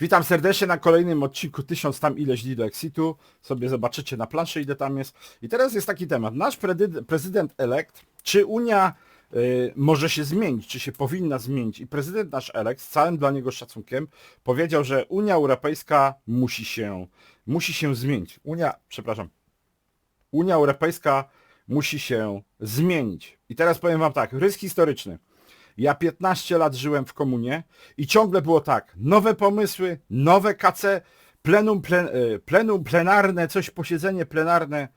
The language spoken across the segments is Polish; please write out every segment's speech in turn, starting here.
Witam serdecznie na kolejnym odcinku 1000 tam ileś dni do Exitu. Sobie zobaczycie na planszy ile tam jest. I teraz jest taki temat. Nasz prezydent elekt, czy Unia y, może się zmienić, czy się powinna zmienić. I prezydent nasz elekt z całym dla niego szacunkiem powiedział, że Unia Europejska musi się, musi się zmienić. Unia, przepraszam, Unia Europejska musi się zmienić. I teraz powiem wam tak, rys historyczny. Ja 15 lat żyłem w komunie i ciągle było tak, nowe pomysły, nowe KC, plenum, plen, e, plenum plenarne, coś, posiedzenie plenarne,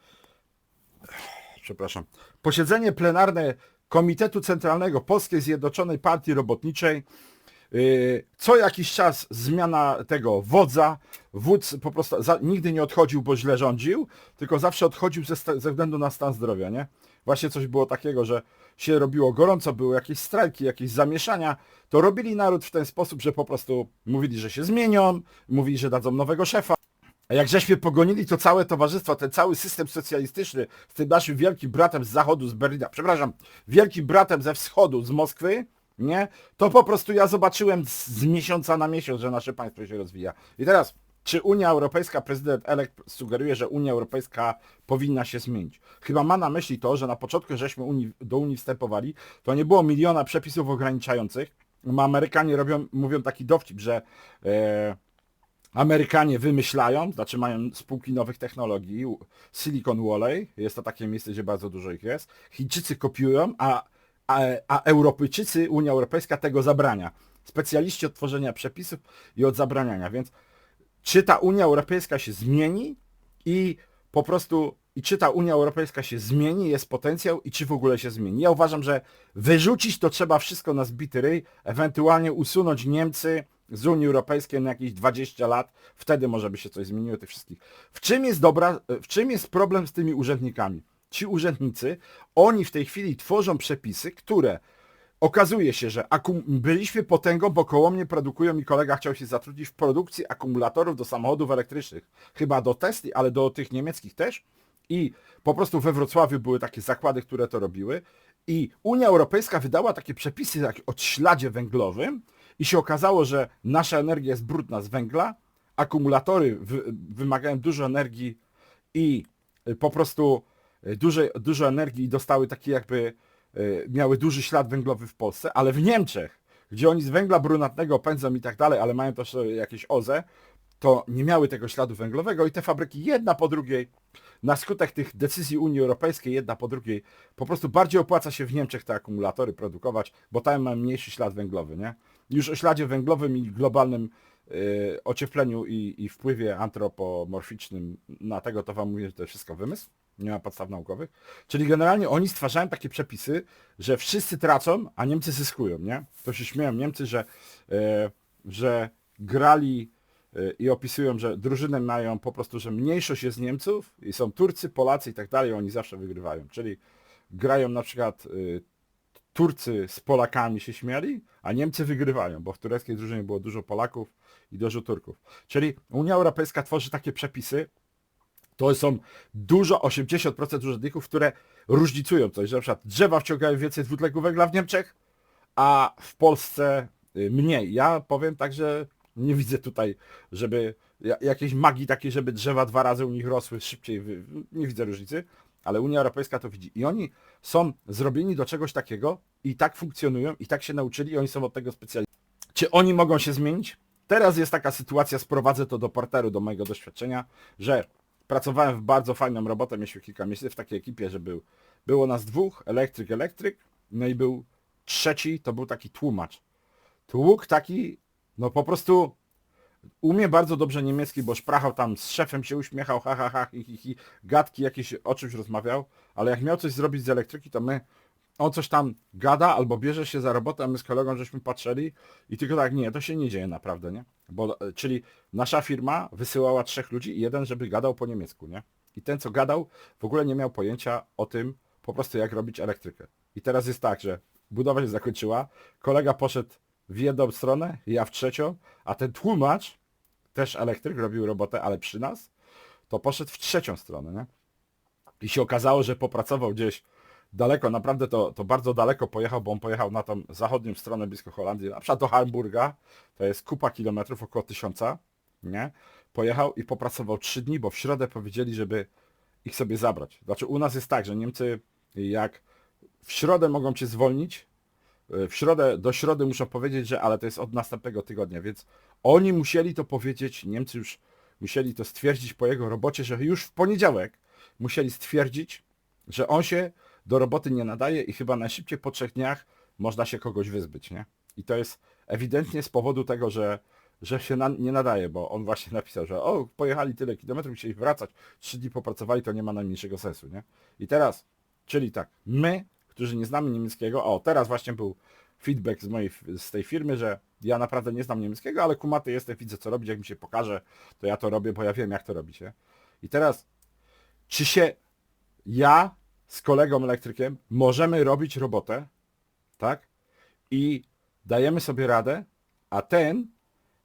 przepraszam, posiedzenie plenarne Komitetu Centralnego Polskiej Zjednoczonej Partii Robotniczej, Yy, Co jakiś czas zmiana tego wodza, wódz po prostu za, nigdy nie odchodził, bo źle rządził, tylko zawsze odchodził ze, ze względu na stan zdrowia, nie? Właśnie coś było takiego, że się robiło gorąco, były jakieś strajki, jakieś zamieszania, to robili naród w ten sposób, że po prostu mówili, że się zmienią, mówili, że dadzą nowego szefa. A jak żeśmy pogonili to całe towarzystwo, ten cały system socjalistyczny z tym naszym wielkim bratem z zachodu, z Berlina, przepraszam, wielkim bratem ze wschodu, z Moskwy, nie? To po prostu ja zobaczyłem z, z miesiąca na miesiąc, że nasze państwo się rozwija. I teraz, czy Unia Europejska, prezydent Elek sugeruje, że Unia Europejska powinna się zmienić? Chyba ma na myśli to, że na początku, żeśmy Unii, do Unii wstępowali, to nie było miliona przepisów ograniczających. Amerykanie robią, mówią taki dowcip, że e, Amerykanie wymyślają, znaczy mają spółki nowych technologii, Silicon Valley, jest to takie miejsce, gdzie bardzo dużo ich jest. Chińczycy kopiują, a, a, a Europejczycy, Unia Europejska tego zabrania. Specjaliści od tworzenia przepisów i od zabraniania. Więc czy ta Unia Europejska się zmieni i po prostu, i czy ta Unia Europejska się zmieni, jest potencjał i czy w ogóle się zmieni. Ja uważam, że wyrzucić to trzeba wszystko na zbity ryj, ewentualnie usunąć Niemcy z Unii Europejskiej na jakieś 20 lat, wtedy może by się coś zmieniło tych wszystkich. W czym jest dobra, w czym jest problem z tymi urzędnikami? Ci urzędnicy, oni w tej chwili tworzą przepisy, które okazuje się, że akum- byliśmy potęgą, bo koło mnie produkują i kolega chciał się zatrudnić w produkcji akumulatorów do samochodów elektrycznych. Chyba do Tesli, ale do tych niemieckich też. I po prostu we Wrocławiu były takie zakłady, które to robiły. I Unia Europejska wydała takie przepisy jak o śladzie węglowym i się okazało, że nasza energia jest brudna z węgla, akumulatory wy- wymagają dużo energii i y, po prostu y, dużo, dużo energii i dostały taki jakby, miały duży ślad węglowy w Polsce, ale w Niemczech, gdzie oni z węgla brunatnego pędzą i tak dalej, ale mają też y, jakieś OZE, to nie miały tego śladu węglowego i te fabryki jedna po drugiej, na skutek tych decyzji Unii Europejskiej jedna po drugiej, po prostu bardziej opłaca się w Niemczech te akumulatory produkować, bo tam mają mniejszy ślad węglowy, nie? Już o śladzie węglowym i globalnym y, ociepleniu i, i wpływie antropomorficznym na tego to wam mówię, że to wszystko wymysł, nie ma podstaw naukowych. Czyli generalnie oni stwarzają takie przepisy, że wszyscy tracą, a Niemcy zyskują, nie? To się śmieją Niemcy, że, y, że grali y, i opisują, że drużyny mają po prostu, że mniejszość jest Niemców i są Turcy, Polacy i tak dalej, oni zawsze wygrywają. Czyli grają na przykład y, Turcy z Polakami się śmiali, a Niemcy wygrywają, bo w tureckiej drużynie było dużo Polaków i dużo Turków. Czyli Unia Europejska tworzy takie przepisy, to są dużo, 80% urzędników, które różnicują coś, że na przykład drzewa wciągają więcej dwutlenku węgla w Niemczech, a w Polsce y, mniej. Ja powiem tak, że nie widzę tutaj, żeby ja- jakiejś magii takiej, żeby drzewa dwa razy u nich rosły szybciej. Nie widzę różnicy, ale Unia Europejska to widzi. I oni są zrobieni do czegoś takiego i tak funkcjonują i tak się nauczyli i oni są od tego specjaliści. Czy oni mogą się zmienić? Teraz jest taka sytuacja, sprowadzę to do porteru, do mojego doświadczenia, że pracowałem w bardzo fajną robotę, mieliśmy kilka miesięcy w takiej ekipie, że był, było nas dwóch, elektryk, elektryk, no i był trzeci, to był taki tłumacz. Tłuk taki, no po prostu umie bardzo dobrze niemiecki, bo szprachał tam z szefem się uśmiechał, ha, ha, ha, hi, hi, hi, gadki jakieś o czymś rozmawiał, ale jak miał coś zrobić z elektryki, to my, on coś tam gada albo bierze się za robotę, a my z kolegą żeśmy patrzyli i tylko tak, nie, to się nie dzieje naprawdę, nie? Bo, e, czyli nasza firma wysyłała trzech ludzi i jeden, żeby gadał po niemiecku, nie? I ten, co gadał, w ogóle nie miał pojęcia o tym, po prostu jak robić elektrykę. I teraz jest tak, że budowa się zakończyła, kolega poszedł w jedną stronę, ja w trzecią, a ten tłumacz, też elektryk, robił robotę, ale przy nas, to poszedł w trzecią stronę, nie? I się okazało, że popracował gdzieś daleko, naprawdę to, to bardzo daleko pojechał, bo on pojechał na tą zachodnią stronę blisko Holandii, na przykład do Hamburga, to jest kupa kilometrów, około tysiąca, nie? Pojechał i popracował trzy dni, bo w środę powiedzieli, żeby ich sobie zabrać. Znaczy u nas jest tak, że Niemcy jak w środę mogą cię zwolnić, w środę, do środy muszą powiedzieć, że ale to jest od następnego tygodnia, więc oni musieli to powiedzieć, Niemcy już musieli to stwierdzić po jego robocie, że już w poniedziałek musieli stwierdzić, że on się do roboty nie nadaje i chyba najszybciej po trzech dniach można się kogoś wyzbyć, nie? I to jest ewidentnie z powodu tego, że, że się na, nie nadaje, bo on właśnie napisał, że o, pojechali tyle kilometrów, musieli wracać, trzy dni popracowali, to nie ma najmniejszego sensu, nie? I teraz, czyli tak, my, którzy nie znamy niemieckiego, o, teraz właśnie był feedback z mojej, z tej firmy, że ja naprawdę nie znam niemieckiego, ale kumaty jestem, widzę co robić, jak mi się pokaże, to ja to robię, bo ja wiem jak to robić, nie? I teraz, czy się ja z kolegą elektrykiem możemy robić robotę, tak? I dajemy sobie radę, a ten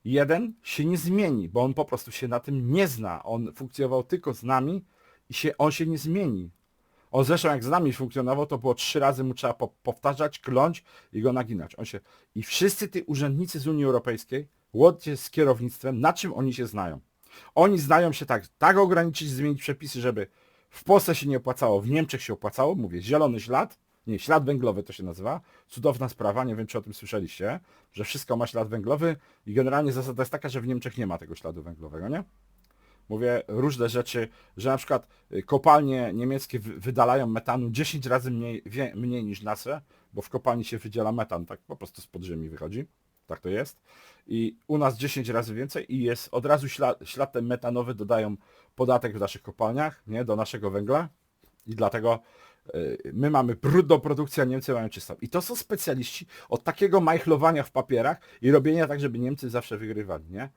jeden się nie zmieni, bo on po prostu się na tym nie zna. On funkcjonował tylko z nami i się, on się nie zmieni. On zresztą jak z nami funkcjonował, to było trzy razy mu trzeba po, powtarzać, kląć i go naginać. On się... I wszyscy ci urzędnicy z Unii Europejskiej, łącznie z kierownictwem, na czym oni się znają? Oni znają się tak, tak ograniczyć, zmienić przepisy, żeby w Polsce się nie opłacało, w Niemczech się opłacało, mówię, zielony ślad, nie, ślad węglowy to się nazywa, cudowna sprawa, nie wiem czy o tym słyszeliście, że wszystko ma ślad węglowy i generalnie zasada jest taka, że w Niemczech nie ma tego śladu węglowego, nie? Mówię różne rzeczy, że na przykład y, kopalnie niemieckie wy- wydalają metanu 10 razy mniej, mniej niż nasze, bo w kopalni się wydziela metan, tak po prostu z podziemi wychodzi. Tak to jest. I u nas 10 razy więcej i jest od razu ślad, ślad metanowy dodają podatek w naszych kopalniach, nie, do naszego węgla. I dlatego y, my mamy brudną produkcję, a Niemcy mają czystą. I to są specjaliści od takiego majchlowania w papierach i robienia tak, żeby Niemcy zawsze wygrywali, nie?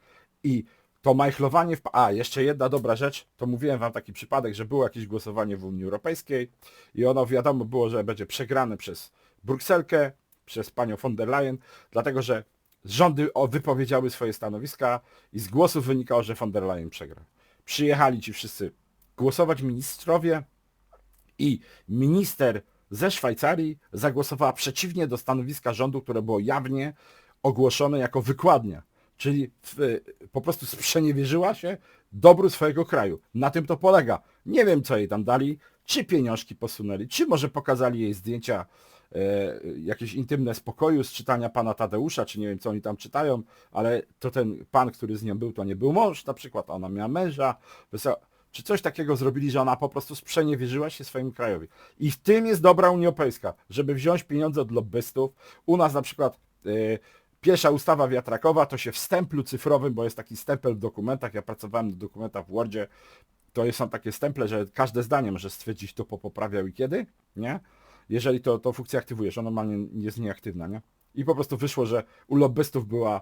I to majchlowanie w... A, jeszcze jedna dobra rzecz, to mówiłem wam taki przypadek, że było jakieś głosowanie w Unii Europejskiej i ono wiadomo było, że będzie przegrane przez Brukselkę, przez panią von der Leyen, dlatego że rządy wypowiedziały swoje stanowiska i z głosów wynikało, że von der Leyen przegra. Przyjechali ci wszyscy głosować ministrowie i minister ze Szwajcarii zagłosowała przeciwnie do stanowiska rządu, które było jawnie ogłoszone jako wykładnia. Czyli w, po prostu sprzeniewierzyła się dobru swojego kraju. Na tym to polega. Nie wiem, co jej tam dali, czy pieniążki posunęli, czy może pokazali jej zdjęcia e, jakieś intymne z pokoju z czytania pana Tadeusza, czy nie wiem, co oni tam czytają, ale to ten pan, który z nią był, to nie był mąż na przykład, a ona miała męża. Czy coś takiego zrobili, że ona po prostu sprzeniewierzyła się swojemu krajowi. I w tym jest dobra Unia Europejska, żeby wziąć pieniądze od lobbystów. U nas na przykład y, pierwsza ustawa wiatrakowa to się w stemplu cyfrowym, bo jest taki stempel w dokumentach, ja pracowałem w dokumentach w Wordzie, to są takie stemple, że każde zdanie może stwierdzić, kto po- poprawiał i kiedy, nie? Jeżeli to, to funkcję aktywujesz, ona normalnie jest nieaktywna, nie? I po prostu wyszło, że u lobbystów była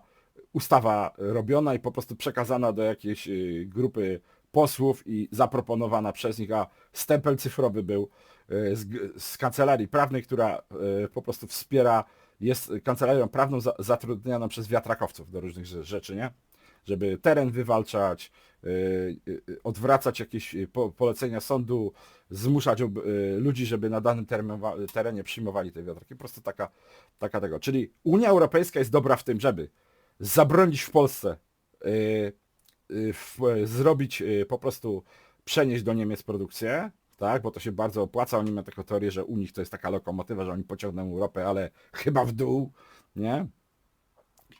ustawa robiona i po prostu przekazana do jakiejś y, grupy posłów i zaproponowana przez nich, a stempel cyfrowy był y, z, z kancelarii prawnej, która y, po prostu wspiera, jest kancelarią prawną za, zatrudnioną przez wiatrakowców do różnych rze- rzeczy, nie? Żeby teren wywalczać, y, y, y, odwracać jakieś po, polecenia sądu, zmuszać ludzi, żeby na danym terenie przyjmowali te wiatraki. Po prostu taka, taka tego. Czyli Unia Europejska jest dobra w tym, żeby zabronić w Polsce, zrobić po prostu, przenieść do Niemiec produkcję, tak, bo to się bardzo opłaca, oni mają taką teorię, że u nich to jest taka lokomotywa, że oni pociągną Europę, ale chyba w dół, nie?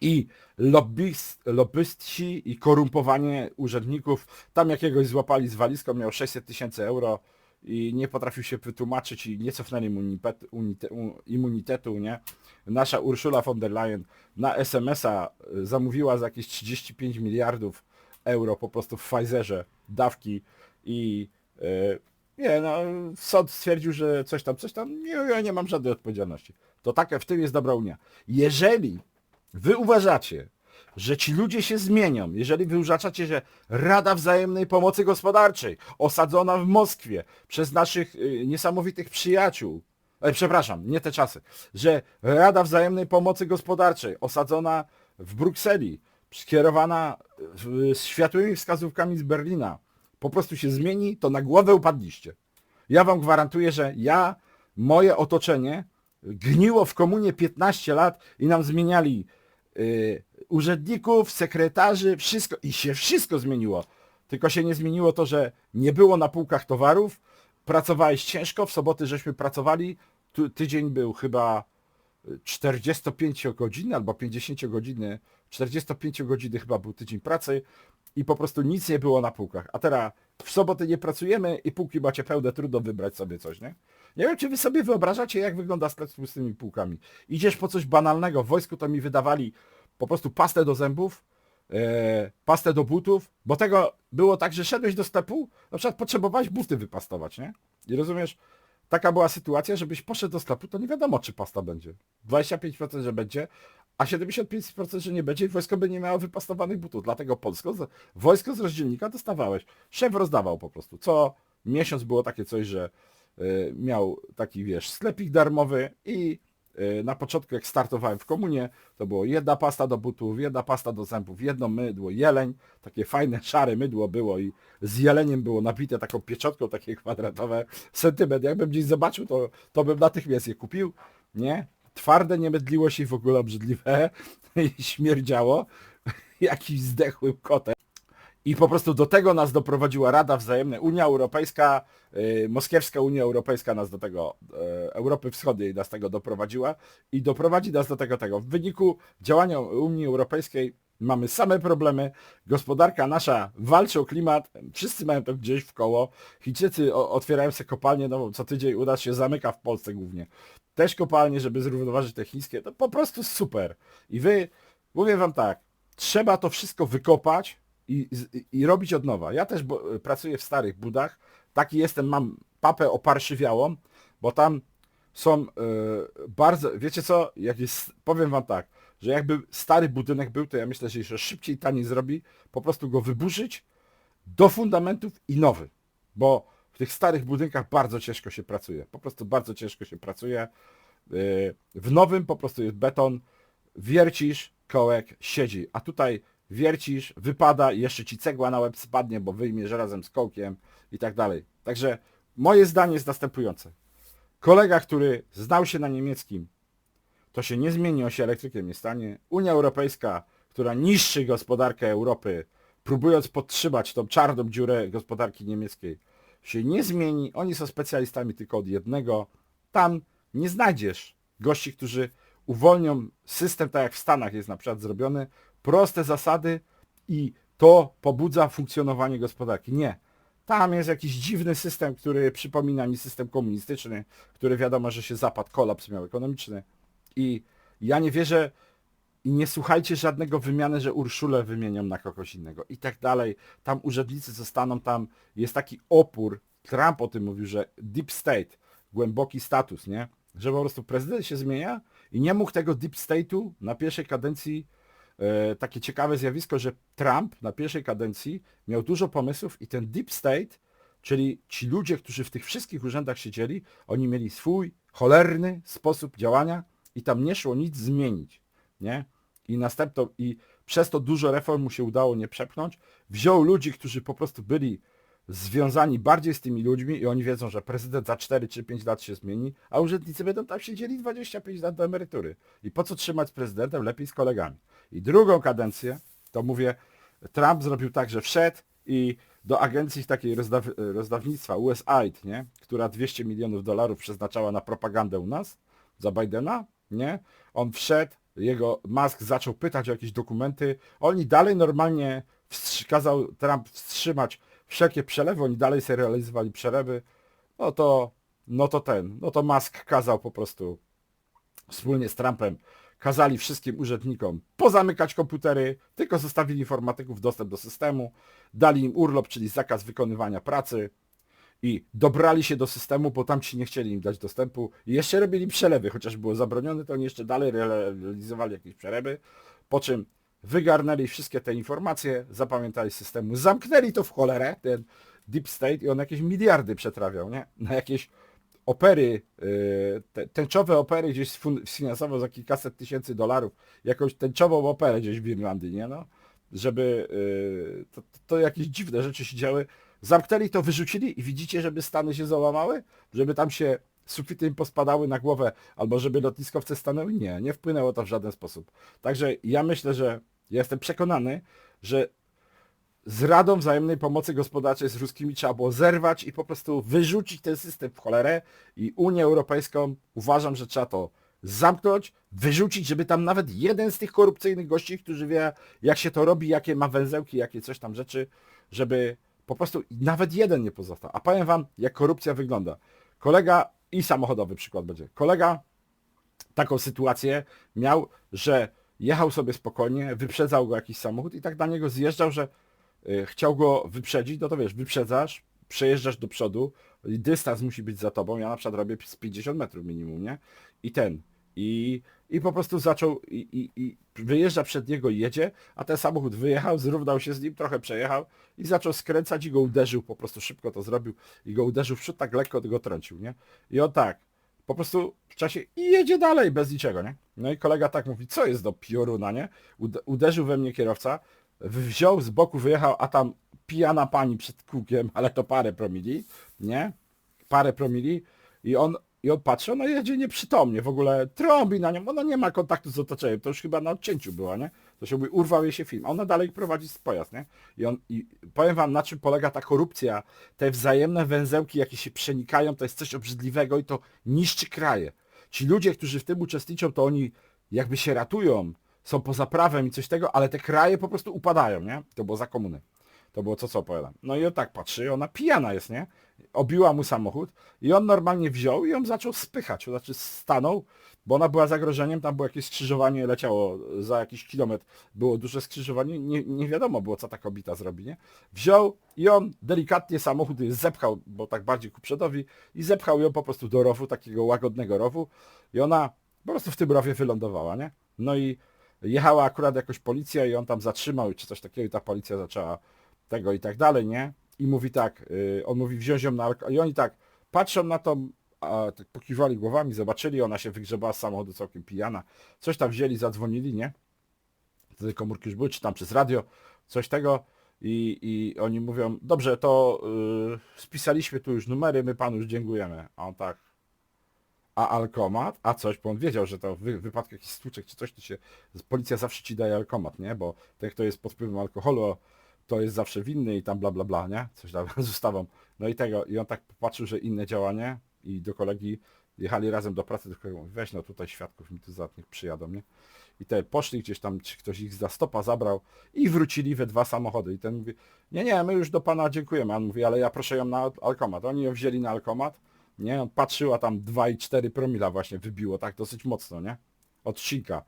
I lobbyst, lobbyści i korumpowanie urzędników, tam jakiegoś złapali z walizką, miał 600 tysięcy euro i nie potrafił się wytłumaczyć i nie cofnęli immunitetu, nie? Nasza Urszula von der Leyen na SMS-a y, zamówiła za jakieś 35 miliardów euro po prostu w Pfizerze dawki i y, nie, no sąd stwierdził, że coś tam, coś tam, nie, ja nie mam żadnej odpowiedzialności. To taka, w tym jest dobra Unia. Jeżeli wy uważacie, że ci ludzie się zmienią, jeżeli wy uważacie, że Rada Wzajemnej Pomocy Gospodarczej osadzona w Moskwie przez naszych y, niesamowitych przyjaciół, e, przepraszam, nie te czasy, że Rada Wzajemnej Pomocy Gospodarczej osadzona w Brukseli, skierowana z światłymi wskazówkami z Berlina, po prostu się zmieni, to na głowę upadliście. Ja wam gwarantuję, że ja moje otoczenie gniło w komunie 15 lat i nam zmieniali urzędników, sekretarzy, wszystko i się wszystko zmieniło. Tylko się nie zmieniło to, że nie było na półkach towarów, pracowałeś ciężko, w soboty żeśmy pracowali, tu, tydzień był chyba 45 godziny albo 50 godziny, 45 godziny chyba był tydzień pracy i po prostu nic nie było na półkach. A teraz w soboty nie pracujemy i półki macie pełne, trudno wybrać sobie coś, nie? Nie wiem, czy wy sobie wyobrażacie, jak wygląda sklep z pustymi półkami. Idziesz po coś banalnego, w wojsku to mi wydawali po prostu pastę do zębów, e, pastę do butów, bo tego było tak, że szedłeś do sklepu, na przykład potrzebowałeś buty wypastować, nie? I rozumiesz, taka była sytuacja, żebyś poszedł do sklepu, to nie wiadomo, czy pasta będzie. 25% że będzie, a 75% że nie będzie i wojsko by nie miało wypastowanych butów. Dlatego Polsko, z, wojsko z rozdzielnika dostawałeś. Szef rozdawał po prostu. Co miesiąc było takie coś, że miał taki, wiesz, sklepik darmowy i y, na początku jak startowałem w komunie, to było jedna pasta do butów, jedna pasta do zębów, jedno mydło, jeleń, takie fajne, szare mydło było i z jeleniem było nabite taką pieczotką, takie kwadratowe, sentymetr. Jakbym gdzieś zobaczył, to, to bym natychmiast je kupił, nie? Twarde nie mydliło się w ogóle obrzydliwe i śmierdziało jakiś zdechłym kotem. I po prostu do tego nas doprowadziła Rada Wzajemna, Unia Europejska, y, Moskiewska Unia Europejska nas do tego, y, Europy Wschodniej nas tego doprowadziła i doprowadzi nas do tego tego. W wyniku działania Unii Europejskiej mamy same problemy, gospodarka nasza walczy o klimat, wszyscy mają to gdzieś w koło, Chińczycy otwierają sobie kopalnie, no co tydzień u nas się zamyka w Polsce głównie. Też kopalnie, żeby zrównoważyć te chińskie, to po prostu super. I wy, mówię wam tak, trzeba to wszystko wykopać, i, i robić od nowa. Ja też bo, pracuję w starych budach, taki jestem, mam papę oparszywiałą, bo tam są e, bardzo, wiecie co, jak jest, powiem wam tak, że jakby stary budynek był, to ja myślę, że jeszcze szybciej, taniej zrobi, po prostu go wyburzyć do fundamentów i nowy, bo w tych starych budynkach bardzo ciężko się pracuje, po prostu bardzo ciężko się pracuje. E, W nowym po prostu jest beton, wiercisz, kołek siedzi, a tutaj wiercisz, wypada jeszcze ci cegła na łeb spadnie, bo wyjmiesz razem z kołkiem i tak dalej. Także moje zdanie jest następujące. Kolega, który znał się na niemieckim, to się nie zmieni, on się elektrykiem nie stanie. Unia Europejska, która niszczy gospodarkę Europy, próbując podtrzymać tą czarną dziurę gospodarki niemieckiej, się nie zmieni. Oni są specjalistami tylko od jednego. Tam nie znajdziesz gości, którzy uwolnią system, tak jak w Stanach jest na przykład zrobiony, proste zasady i to pobudza funkcjonowanie gospodarki. Nie. Tam jest jakiś dziwny system, który przypomina mi system komunistyczny, który wiadomo, że się zapadł, kolaps miał ekonomiczny. I ja nie wierzę i nie słuchajcie żadnego wymiany, że Urszulę wymienią na kogoś innego i tak dalej. Tam urzędnicy zostaną, tam jest taki opór. Trump o tym mówił, że deep state, głęboki status, nie? Że po prostu prezydent się zmienia i nie mógł tego deep state'u na pierwszej kadencji takie ciekawe zjawisko, że Trump na pierwszej kadencji miał dużo pomysłów i ten deep state, czyli ci ludzie, którzy w tych wszystkich urzędach siedzieli, oni mieli swój cholerny sposób działania i tam nie szło nic zmienić, nie? I następno, i przez to dużo reform mu się udało nie przepchnąć. Wziął ludzi, którzy po prostu byli związani bardziej z tymi ludźmi i oni wiedzą, że prezydent za 4 czy 5 lat się zmieni, a urzędnicy będą tam siedzieli 25 lat do emerytury. I po co trzymać z prezydentem? Lepiej z kolegami. I drugą kadencję, to mówię, Trump zrobił tak, że wszedł i do agencji takiej rozdaw rozdawnictwa USAID, nie? która 200 milionów dolarów przeznaczała na propagandę u nas za Bidena, nie? On wszedł, jego Musk zaczął pytać o jakieś dokumenty, oni dalej normalnie kazał Trump wstrzymać wszelkie przelewy, oni dalej sobie realizowali przelewy, no to, no to ten, no to Musk kazał po prostu wspólnie z Trumpem kazali wszystkim urzędnikom pozamykać komputery, tylko zostawili informatyków dostęp do systemu, dali im urlop, czyli zakaz wykonywania pracy i dobrali się do systemu, bo tam ci nie chcieli im dać dostępu i jeszcze robili przelewy, chociaż było zabronione, to oni jeszcze dalej realizowali jakieś przelewy, po czym wygarnęli wszystkie te informacje, zapamiętali systemu, zamknęli to w cholerę, ten deep state i on jakieś miliardy przetrawiał, nie? Na jakieś opery, te, tęczowe opery gdzieś sfinansował za kilkaset tysięcy dolarów, jakąś tęczową operę gdzieś w Irlandii, nie no? Żeby, yy, to, to jakieś dziwne rzeczy się działy. Zamknęli to, wyrzucili i widzicie, żeby Stany się załamały? Żeby tam się sufity im pospadały na głowę, albo żeby lotniskowce stanęły? Nie, nie wpłynęło to w żaden sposób. Także ja myślę, że ja jestem przekonany, że z Radą Wzajemnej Pomocy Gospodarczej z ruskimi trzeba było zerwać i po prostu wyrzucić ten system w cholerę i Unię Europejską uważam, że trzeba to zamknąć, wyrzucić, żeby tam nawet jeden z tych korupcyjnych gości, którzy wie jak się to robi, jakie ma węzełki, jakie coś tam rzeczy, żeby po prostu nawet jeden nie pozostał. A powiem wam, jak korupcja wygląda. Kolega i samochodowy przykład będzie. Kolega taką sytuację miał, że jechał sobie spokojnie, wyprzedzał go jakiś samochód i tak na niego zjeżdżał, że chciał go wyprzedzić, no to wiesz, wyprzedzasz, przejeżdżasz do przodu, dystans musi być za tobą, ja na przykład robię z 50 metrów minimum, nie? I ten, i, i po prostu zaczął, i, i, i wyjeżdża przed niego i jedzie, a ten samochód wyjechał, zrównał się z nim, trochę przejechał i zaczął skręcać i go uderzył, po prostu szybko to zrobił i go uderzył w przód, tak lekko go trącił, nie? I on tak, po prostu w czasie i jedzie dalej bez niczego, nie? No i kolega tak mówi, co jest do pioruna, nie? Ud- uderzył we mnie kierowca, wziął z boku, wyjechał, a tam pijana pani przed kółkiem, ale to parę promili, nie? Parę promili i on, i on patrzy, ona jedzie nieprzytomnie, w ogóle trąbi na nią, ona nie ma kontaktu z otoczeniem, to już chyba na odcięciu była, nie? To się mówi, urwał jej się film, a ona dalej prowadzi pojazd, nie? I on, i powiem wam, na czym polega ta korupcja, te wzajemne węzełki, jakie się przenikają, to jest coś obrzydliwego i to niszczy kraje. Ci ludzie, którzy w tym uczestniczą, to oni jakby się ratują, są poza prawem i coś tego, ale te kraje po prostu upadają, nie? To było za komuny. To było co, co opowiadam. No i on tak patrzy, ona pijana jest, nie? Obiła mu samochód i on normalnie wziął i ją zaczął spychać, to znaczy stanął, bo ona była zagrożeniem, tam było jakieś skrzyżowanie, leciało za jakiś kilometr, było duże skrzyżowanie, nie, nie wiadomo było, co ta kobieta zrobi, nie? Wziął i on delikatnie samochód zepchał, bo tak bardziej ku przodowi, i zepchał ją po prostu do rowu, takiego łagodnego rowu i ona po prostu w tym rowie wylądowała, nie? No i jechała akurat jakoś policja i on tam zatrzymał czy coś takiego i ta policja zaczęła tego i tak dalej, nie? I mówi tak, yy, on mówi wziąć ją na i oni tak patrzą na to, a tak pokiwali głowami, zobaczyli, ona się wygrzebała z samochodu całkiem pijana, coś tam wzięli, zadzwonili, nie? Wtedy komórki już były, czy tam przez radio, coś tego i, i oni mówią, dobrze, to yy, spisaliśmy tu już numery, my panu już dziękujemy. A on tak, a alkomat? A coś, bo on wiedział, że to w wy- wypadku jakichś stłuczek czy coś, to się, policja zawsze ci daje alkomat, nie? Bo ten, kto jest pod wpływem alkoholu, to jest zawsze winny i tam bla bla bla, nie? Coś tam z ustawą. No i tego, i on tak popatrzył, że inne działanie i do kolegi jechali razem do pracy, mówi, weź no tutaj świadków mi tu za niech przyjadą, nie? I te poszli gdzieś tam, czy ktoś ich za stopa zabrał i wrócili we dwa samochody. I ten mówi, nie, nie, my już do pana dziękujemy. A on mówi, ale ja proszę ją na al- alkomat. Oni ją wzięli na alkomat, nie? On patrzył, a tam 2,4 promila właśnie wybiło, tak dosyć mocno, nie? Odcinka.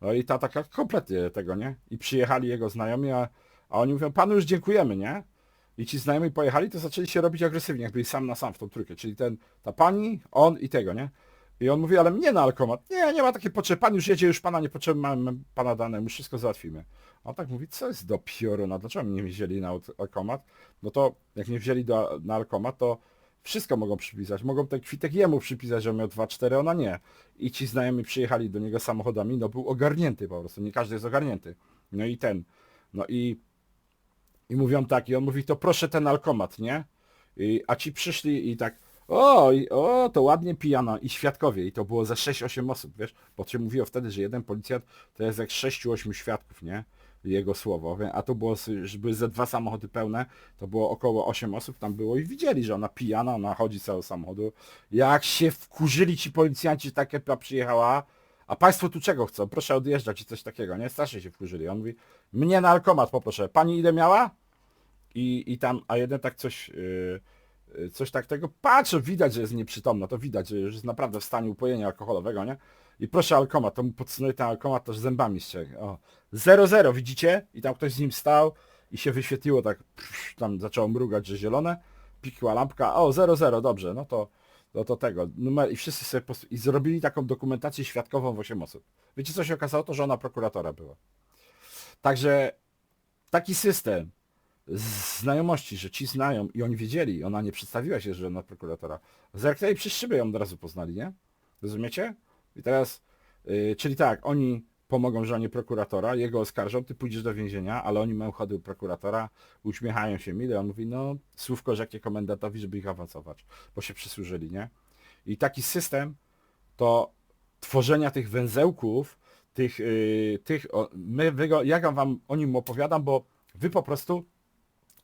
No i ta taka kompletnie tego, nie? I przyjechali jego znajomi, a, a oni mówią, panu już dziękujemy, nie? I ci znajomi pojechali, to zaczęli się robić agresywnie, jak byli sam na sam w tą trójkę. Czyli ten, ta pani, on i tego, nie? I on mówi, ale mnie na alkomat. Nie, nie ma takiej potrzeby. Pan już jedzie, już pana nie potrzebujemy, mamy pana dane, my wszystko załatwimy. On tak mówi, co jest do pioruna, dlaczego mnie nie wzięli na alkomat? No to jak nie wzięli do, na alkomat, to wszystko mogą przypisać. Mogą ten kwitek jemu przypisać, że miał 2-4, ona nie. I ci znajomi przyjechali do niego samochodami, no był ogarnięty po prostu, nie każdy jest ogarnięty. No i ten, no i, i mówią tak, i on mówi, to proszę ten alkomat, nie? I, a ci przyszli i tak, o, i, o, to ładnie pijana i świadkowie. I to było ze 6-8 osób, wiesz? Bo się mówiło wtedy, że jeden policjant to jest jak 6-8 świadków, nie? Jego słowo. A to było, s- że były ze dwa samochody pełne, to było około 8 osób tam było i widzieli, że ona pijana, ona chodzi całego samochodu. Jak się wkurzyli ci policjanci, że taka ekipa przyjechała, a państwo tu czego chcą? Proszę odjeżdżać i coś takiego, nie? Strasznie się wkurzyli. On mówi, mnie na alkomat poproszę. Pani ile miała? I, i tam, a jeden tak coś, yy, coś tak tego, patrzę, widać, że jest nieprzytomna, to widać, że już jest naprawdę w stanie upojenia alkoholowego, nie? I proszę alkomat, to mu podsunęli ten alkomat, to zębami ściąga. O, 0-0, widzicie? I tam ktoś z nim stał i się wyświetliło tak, pff, tam zaczęło mrugać, że zielone, pikła lampka, o 0-0, dobrze, no to, no to tego, numer, i wszyscy sobie, pos- i zrobili taką dokumentację świadkową w 8 osób. Wiecie co się okazało? To, że ona prokuratora była. Także taki system, znajomości, że ci znają i oni wiedzieli, ona nie przedstawiła się, że ona prokuratora. Zerknęli przez szybę ją od razu poznali, nie? Rozumiecie? I teraz, yy, czyli tak, oni pomogą żonie prokuratora, jego oskarżą, ty pójdziesz do więzienia, ale oni mają chody u prokuratora, uśmiechają się mile, on mówi, no słówko rzekie komendantowi, żeby ich awansować, bo się przysłużyli, nie? I taki system to tworzenia tych węzełków, tych, yy, tych o, my, wy ja wam o nim opowiadam, bo wy po prostu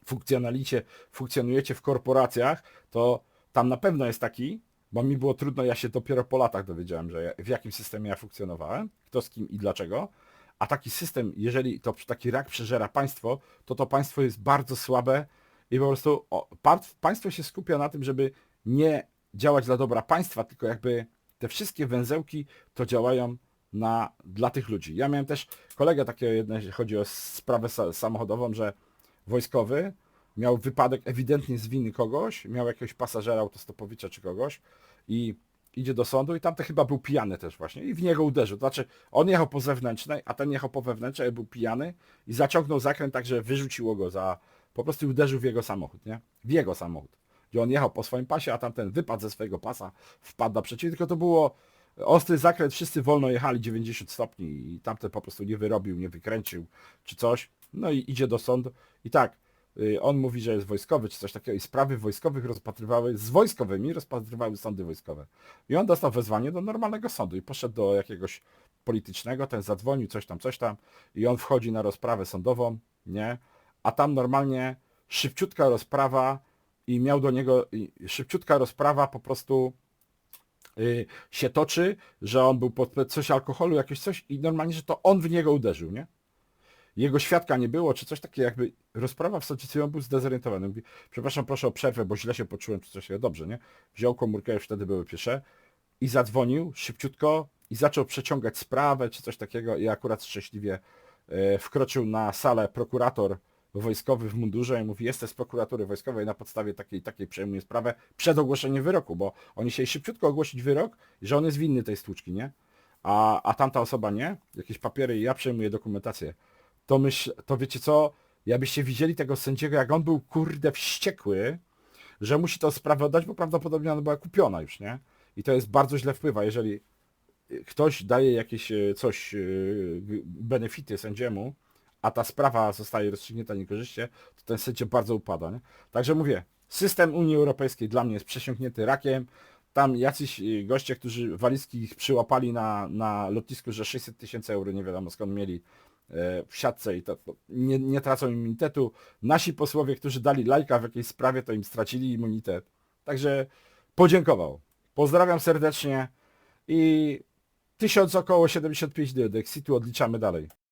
funkcjonalicie, funkcjonujecie w korporacjach, to tam na pewno jest taki, bo mi było trudno, ja się dopiero po latach dowiedziałem, że ja, w jakim systemie ja funkcjonowałem, kto z kim i dlaczego. A taki system, jeżeli to taki rak przeżera państwo, to to państwo jest bardzo słabe i po prostu o, państwo się skupia na tym, żeby nie działać dla dobra państwa, tylko jakby te wszystkie węzełki to działają na, dla tych ludzi. Ja miałem też kolegę takiego, jedno, jeśli chodzi o sprawę sa- samochodową, że wojskowy miał wypadek ewidentnie z winy kogoś, miał jakiegoś pasażera autostopowicza czy kogoś i idzie do sądu i tamten chyba był pijany też właśnie i w niego uderzył. Znaczy on jechał po zewnętrznej, a ten jechał po wewnętrznej, był pijany i zaciągnął zakręt tak, że wyrzuciło go za... Po prostu uderzył w jego samochód, nie? W jego samochód. Gdzie on jechał po swoim pasie, a tamten wypadł ze swojego pasa, wpadł na przeciw, tylko to było ostry zakręt, wszyscy wolno jechali 90 stopni i tamten po prostu nie wyrobił, nie wykręcił czy coś. No i idzie do sądu i tak, on mówi, że jest wojskowy czy coś takiego i sprawy wojskowych rozpatrywały, z wojskowymi rozpatrywały sądy wojskowe. I on dostał wezwanie do normalnego sądu i poszedł do jakiegoś politycznego, ten zadzwonił, coś tam, coś tam i on wchodzi na rozprawę sądową, nie? A tam normalnie szybciutka rozprawa i miał do niego, szybciutka rozprawa po prostu y, się toczy, że on był pod coś alkoholu, jakieś coś i normalnie, że to on w niego uderzył, nie? Jego świadka nie było, czy coś takiego jakby rozprawa w sądzie, on był zdezorientowany. Mówi, przepraszam, proszę o przerwę, bo źle się poczułem, czy coś takiego. Dobrze, nie? Wziął komórkę, już wtedy były piesze i zadzwonił szybciutko i zaczął przeciągać sprawę, czy coś takiego i akurat szczęśliwie e, wkroczył na salę prokurator wojskowy w mundurze i mówi, jestem z prokuratury wojskowej, na podstawie takiej takiej przejmuję sprawę przed ogłoszeniem wyroku, bo oni chcieli szybciutko ogłosić wyrok, że on jest winny tej stłuczki, nie? A, a tamta osoba nie, jakieś papiery i ja przejmuję dokumentację. To myśl, to wiecie co, jakbyście widzieli tego sędziego, jak on był kurde wściekły, że musi tą sprawę oddać, bo prawdopodobnie ona była kupiona już, nie? I to jest bardzo źle wpływa, jeżeli y, ktoś daje jakieś y, coś, y, benefity sędziemu, a ta sprawa zostaje rozstrzygnięta niekorzyście, to ten sędzia bardzo upada, nie? Także mówię, system Unii Europejskiej dla mnie jest przesiąknięty rakiem, tam jacyś goście, którzy walizki ich przyłapali na, na lotnisku, że 600 tysięcy euro, nie wiadomo skąd mieli w siatce i to, to nie, nie tracą immunitetu. Nasi posłowie, którzy dali lajka w jakiejś sprawie, to im stracili immunitet. Także podziękował. Pozdrawiam serdecznie i 1000 około 75 do Exitu odliczamy dalej.